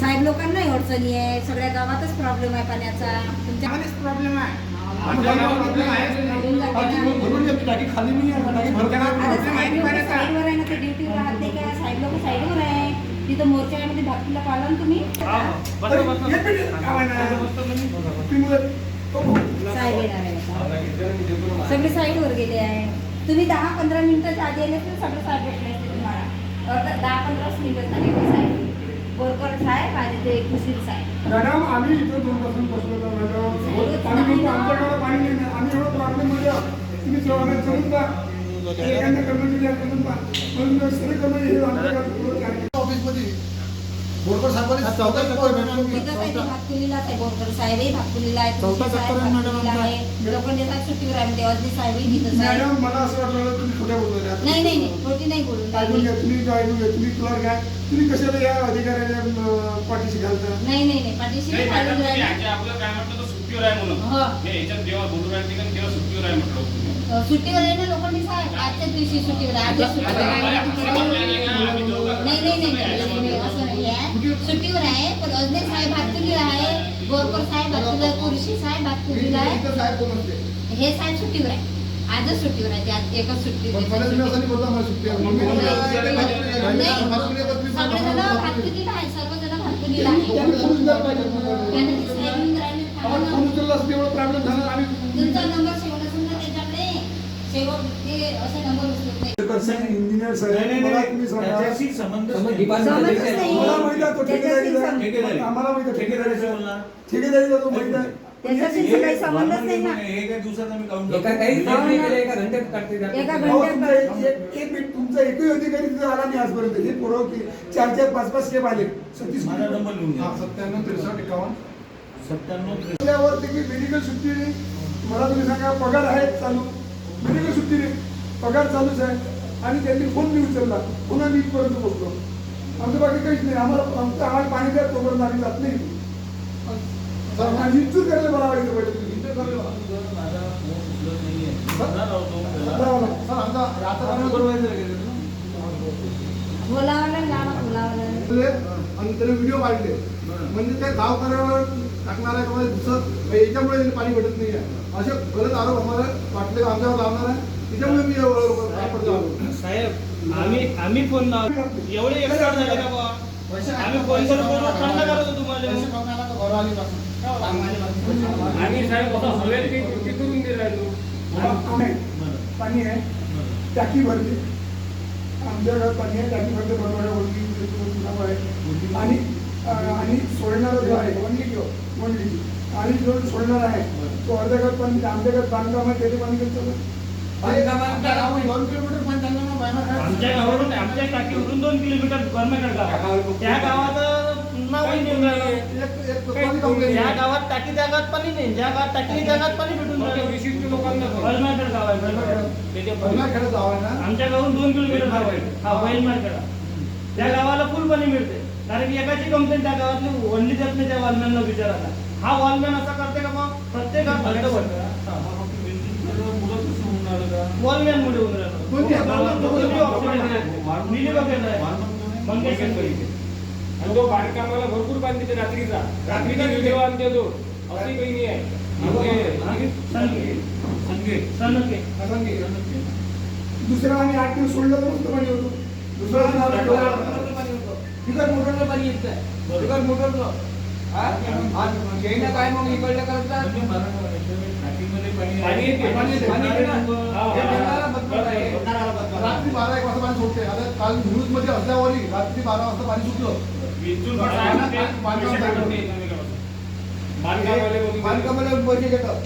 साहेब लोकांनाही अडचणी आहे. सगळ्या गावातच प्रॉब्लेम आहे पाण्याचा. तुमच्या प्रॉब्लेम आहे. ड्युटीवर राहत का? साहेब लोक साईडवर आहे. तिथं मोर्चामध्ये भाकरीला तुम्ही. साहेब येणार आहे. सगळे साईडवर गेले आहे. तुम्ही दहा पंधरा मिनिटाच्या आधी आले तर सगळे साहेब भेटले तुम्हाला. अर्धा दहा पंधराच मिनिटं झाले साहेब. बोरकर साहेब आणि ते कुशील साहेब. मॅडम आम्ही इथं दोन पासून बसलो होतो मॅडम पाणी नव्हतं आमच्याकडे पाणी नाही ना. आम्ही एवढं प्रॉब्लेममध्ये आहोत. तुम्ही जेवणात चलून जा एखाद्या कर्मचारी आहे, चलून जा म्हणून सगळे कर्मचारी हे आमच्या गावात ऑफिसमध्ये बोरकर साहेबांनी आहे मॅडम मला असं वाटलं तुम्ही खोट्या. नाही नाही नाही खोटी नाही बोलून ऐकून. घ्या तुम्ही जो ऐकून घ्या तुम्ही क्लर्क आहे तुम्ही कशाला या अधिकाऱ्याच्या अं, पाठीशी घालता नाही नाही नाही पाठीशी नाही घालून राहिली. आपलं काय म्हटलं तर सुट्टीवर आहे म्हणून हो. हे याच्यात जेव्हा बोलू राहिले का तेव्हा सुट्टीवर आहे म्हटलं तुम्ही. अ, सुट्टीवर आहे ना लोखंडे साहेब आजच्या दिवशी सुट्टीवर आहे आजच्या सुट्टीवर आहे. नाही नाही नाही, नाही, नाही, असं नाही आहे सुट्टीवर आहे पण अजने साहेब भातकुलीला आहे बोरकर साहेब भातकुलीला कुर्शी साहेब भातकुलीला आहे? हे साहेब सुट्टीवर आहे आजच सुट्टीवर आहे आज एकच सुट्टी मला सुट्टी आहे. सर्वजण भातकुलीला आहे तुमचा नंबर सेवला समजा त्याच्याकडे सेवक इंजिनियर ठेकेदारीचा तो माहिती आहे तुमचा एकही अधिकारी तिथे आला नाही आजपर्यंत हे पोरव की चार चार पाच पाच स्टेप आले सतीश माझा नंबर लिहून सत्त्याण्णव त्रेसष्ट. एकावन्न सत्त्याण्णव मेडिकल सुट्टी मला तुम्ही सांगा पगार आहे चालू. पगार चालूच आहे आणि त्यांनी फोन मी उचलला. पुन्हा मी इथपर्यंत पोहोचलो. आमचं बाकी काहीच नाही. आम्हाला आमचं आम्हाला पाणी द्या तोपर्यंत आम्ही जात नाही. आणि इथून करायला मला वाटतं पाहिजे आणि त्याने व्हिडिओ काढले. म्हणजे त्या गावकऱ्यावर टाकणार आहे दुसरं याच्यामुळे पाणी भेटत नाही आहे असे गलत आरोप आम्हाला वाटले आमच्यावर लावणार आहे. त्याच्यामुळे मी एवढं. साहेब आम्ही आम्ही फोन लाव. एवढे एक्सपर्ट झाले का? आम्ही फोन थंड करत तुम्हाला. आम्ही साहेब करून. पाणी आहे टाकी भरली. आमच्या घरात पाणी आहे टाकी भरते आहे. आणि आणि सोडणारा जो आहे वनली जो वनली. आणि जो सोडणार आहे तो अर्ध्या घरात पाणी आमच्या घरात बांधकाम आहे त्याचे पाणी कसं दोन किलोमीटर पण त्यांना आमच्या गावावरून आमच्या टाकीवरून दोन किलोमीटर गाव. त्या गावात नावही गावात टाकी त्या गावात पाणी नाही ज्या गावात टाकी त्या गावात पाणी भेटून विशिष्ट लोकांना. वैलमार्केट गाव आहे ना? आमच्या गावाहून दोन किलोमीटर गाव आहे. हा वैलमार्केट त्या गावाला फुल पाणी मिळते. कारण की एकाची कंप्लेंट त्या गावातली वनली जात नाही त्या वॉलमॅनला विचारायला हा वॉलमॅन असा करते का मग? प्रत्येक गावात भरतं भरतं मुलं कसं होऊन राहिलं का? वॉलमॅन मुळे होऊन राहिलं. कोणती. मंगेश. आणि तो बांधकामाला भरपूर देते रात्रीचा. रात्रीचा व्हिडिओ आमच्या जो. अशी काही नाही आहे. हे-. दुसरा आम्ही आठ दिवस सोडलं तर मस्त पाणी होतं. दुसरा. तिकट मोटरला पाणी येत आहे हा? आणि येईना काय मग? इकडलं करतात. पाणी येते. पाणी येते. ना? रात्री बारा एक वाजता पाणी सुटते. आता काल न्यूजमध्ये असल्यावरही रात्री बारा वाजता पाणी सुटलं. बांधकामाला पैसे घेतात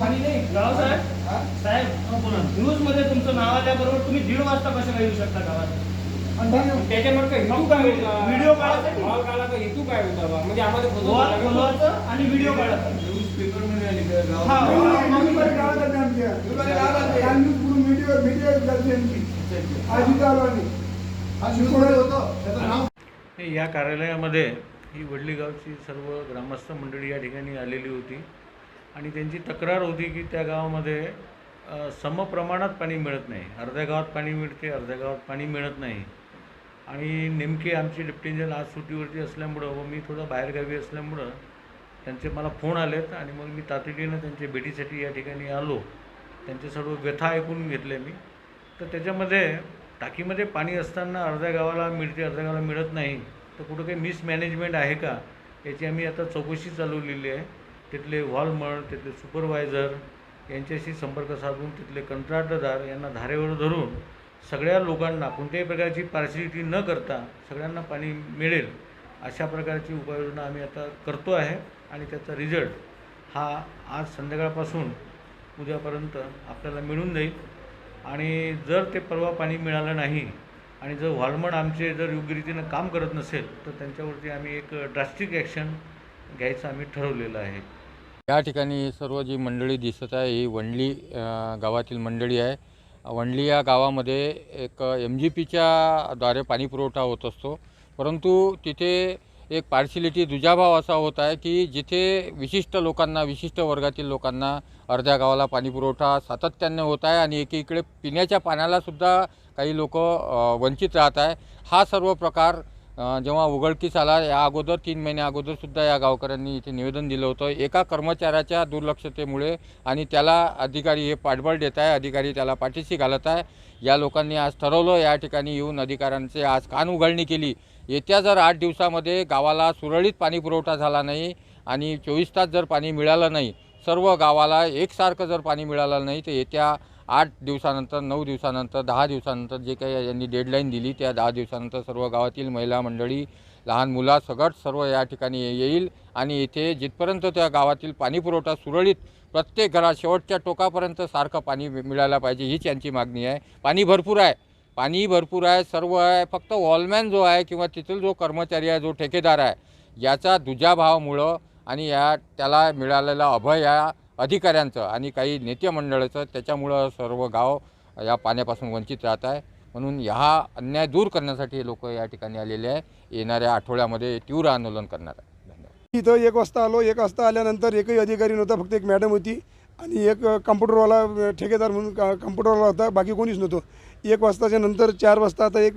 पाणी नाही? गाव साहेब? साहेब न्यूजमध्ये तुमचं नाव आल्याबरोबर तुम्ही दीड वाजता कशा येऊ शकता गावात? त्याच्यावर काय हेतू काय होता? व्हिडिओ काढायसाठी? हॉल काढायचा हेतू काय होता बा? म्हणजे आम्हाला आणि व्हिडिओ काढायचा. पेपरमध्ये आली का गावात? हा. मामीकडे गावात आले आमच्या. दुपारी गावात आले. काल न्यूज पूर्ण मीडिया मीडिया झाली आमची. आज इथं आलो आम्ही आज न्यूजमध्ये होतं त्याचं नाव हे या कार्यालयामध्ये ही वडली गावची सर्व ग्रामस्थ मंडळी या ठिकाणी आलेली होती आणि त्यांची तक्रार होती की त्या गावामध्ये अ, समप्रमाणात पाणी मिळत नाही अर्ध्या गावात पाणी मिळते अर्ध्या गावात पाणी मिळत नाही आणि नेमके आमचे डेप्टी इंजिनियर आज सुट्टीवरती असल्यामुळं व मी थोडं बाहेरगावी असल्यामुळं त्यांचे मला फोन आलेत आणि मग मी तातडीनं त्यांच्या भेटीसाठी या ठिकाणी आलो. त्यांचे सर्व व्यथा ऐकून घेतले मी. तर त्याच्यामध्ये टाकीमध्ये पाणी असताना अर्ध्या गावाला मिळते अर्ध्या गावाला मिळत नाही. तर कुठं काही मिसमॅनेजमेंट आहे का? याची आम्ही आता चौकशी चालवलेली आहे. तिथले वॉलमळ तिथले सुपरवायझर यांच्याशी संपर्क साधून तिथले कंत्राटदार यांना धारेवर धरून सगळ्या लोकांना कोणत्याही प्रकारची पार्शिलिटी न करता सगळ्यांना पाणी मिळेल. अशा प्रकारची उपाययोजना आम्ही आता करतो आहे आणि त्याचा रिझल्ट हा आज संध्याकाळपासून उद्यापर्यंत आपल्याला मिळून जाईल. आणि जर ते परवा पाणी मिळालं नाही आणि जर व्हॉल्मन आमचे जर योग्य रीतीनं काम करत नसेल तर त्यांच्यावरती आम्ही एक ड्रास्टिक ॲक्शन घ्यायचं आम्ही ठरवलेलं आहे. या ठिकाणी सर्व जी मंडळी दिसत आहे ही वंडली गावातील मंडळी आहे. वंडली या गावामध्ये एक एम जी पीच्या द्वारे पाणीपुरवठा होत असतो. परंतु तिथे एक पार्शिलिटी दुजाभाव असा होत आहे की जिथे विशिष्ट लोकांना विशिष्ट वर्गातील लोकांना अर्ध्या गावाला पाणीपुरवठा सातत्याने होत आहे आणि एकीकडे पिण्याच्या पाण्यालासुद्धा काही लोक वंचित राहत आहे हा सर्व प्रकार जेव्हा उघडकीस आला या अगोदर तीन महिन्या अगोदरसुद्धा या गावकऱ्यांनी इथे निवेदन दिलं होतं. एका कर्मचाऱ्याच्या दुर्लक्षतेमुळे आणि त्याला अधिकारी हे पाठबळ देत आहे अधिकारी त्याला पाठीशी घालत आहे. या लोकांनी आज ठरवलं या ठिकाणी येऊन अधिकाऱ्यांचे आज कान उघडणी केली. येत्या जर आठ दिवसामध्ये गावाला सुरळीत पाणी पुरवठा झाला नाही आणि चोवीस तास जर पाणी मिळालं नाही सर्व गावाला एकसारखं जर पाणी मिळालं नाही तर येत्या आठ दिवसानंतर नऊ दिवसानंतर दहा दिवसानंतर जे काही यांनी डेडलाईन दिली त्या दहा दिवसानंतर सर्व गावातील महिला मंडळी लहान मुला सगट सर्व या ठिकाणी येईल आणि इथे जिथपर्यंत त्या गावातील पाणीपुरवठा सुरळीत प्रत्येक घरात शेवटच्या टोकापर्यंत सारखं पाणी मिळायला पाहिजे हीच यांची मागणी आहे. पाणी भरपूर आहे. पाणी भरपूर आहे. सर्व आहे. फक्त वॉलमॅन जो आहे किंवा तिथील जो कर्मचारी आहे जो ठेकेदार आहे याचा दुजाभावामुळं आणि या त्याला मिळालेला अभय या अधिकाऱ्यांचं आणि काही नेते मंडळाचं त्याच्यामुळं सर्व गाव या पाण्यापासून वंचित राहत आहे. म्हणून ह्या अन्याय दूर करण्यासाठी हे लोक या ठिकाणी आलेले आहे. येणाऱ्या आठवड्यामध्ये तीव्र आंदोलन करणार आहे. धन्यवाद. इथं एक वाजता आलो. एक वाजता आल्यानंतर एकही अधिकारी नव्हता फक्त एक मॅडम होती आणि एक कम्प्युटरवाला ठेकेदार म्हणून का- कम्प्युटरवाला होता बाकी कोणीच नव्हतं. एक वाजताच्या नंतर चार वाजता आता एक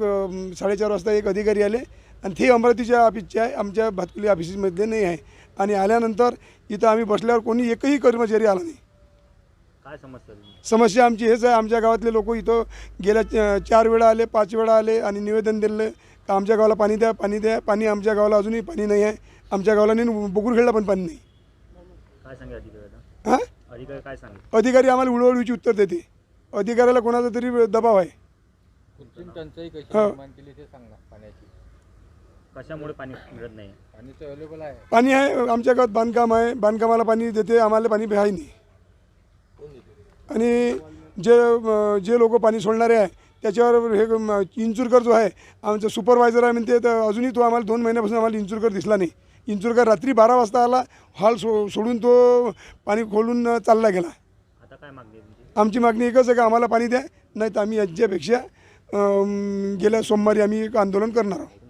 साडेचार वाजता एक अधिकारी आले आणि ते अमरावतीच्या ऑफिसचे आहे आमच्या भातकुली ऑफिसमध्ये नाही आहे. आणि आल्यानंतर इथं आम्ही बसल्यावर कोणी एकही कर्मचारी आला नाही. काय समस्या? समस्या आमची हेच आहे आमच्या गावातले लोक इथं गेल्या च- चार वेळा आले पाच वेळा आले आणि निवेदन दिलं का आमच्या गावाला पाणी द्या पाणी द्या पाणी आमच्या गावाला अजूनही पाणी नाही आहे. आमच्या गावाला नाही बकुरखेडला पण पाणी नाही. काय सांगे अधिकाऱ्याला हां? अधिकारी काय सांगे? अधिकारी आम्हाला उडवडीची उत्तर देते अधिकाऱ्याला कोणाचा तरी दबाव आहे. कृत्रिम टंचाई कशी हो. निर्माण केली ते सांगा पाण्याची. कशामुळे पाणी मिळत नाही? पाणी तर अवेलेबल आहे. पाणी आहे आमच्या गावात बांधकाम आहे. बांधकामाला पाणी देते आम्हाला पाणी आहे नाही. आणि जे जे लोक पाणी सोडणारे आहे त्याच्यावर हे इंचुरकर जो आहे आमचा सुपरवायझर आहे म्हणते तर अजूनही तो आम्हाला दोन महिन्यापासून आम्हाला इंचुरकर दिसला नाही. इंचुरकर रात्री बारा वाजता आला हॉल सो सोडून तो पाणी खोलून चालला गेला. आता काय मागणी आमची मागणी एकच आहे का आम्हाला पाणी द्या नाही तर आम्ही याच्यापेक्षा गेल्या सोमवारी आम्ही एक आंदोलन करणार आहोत.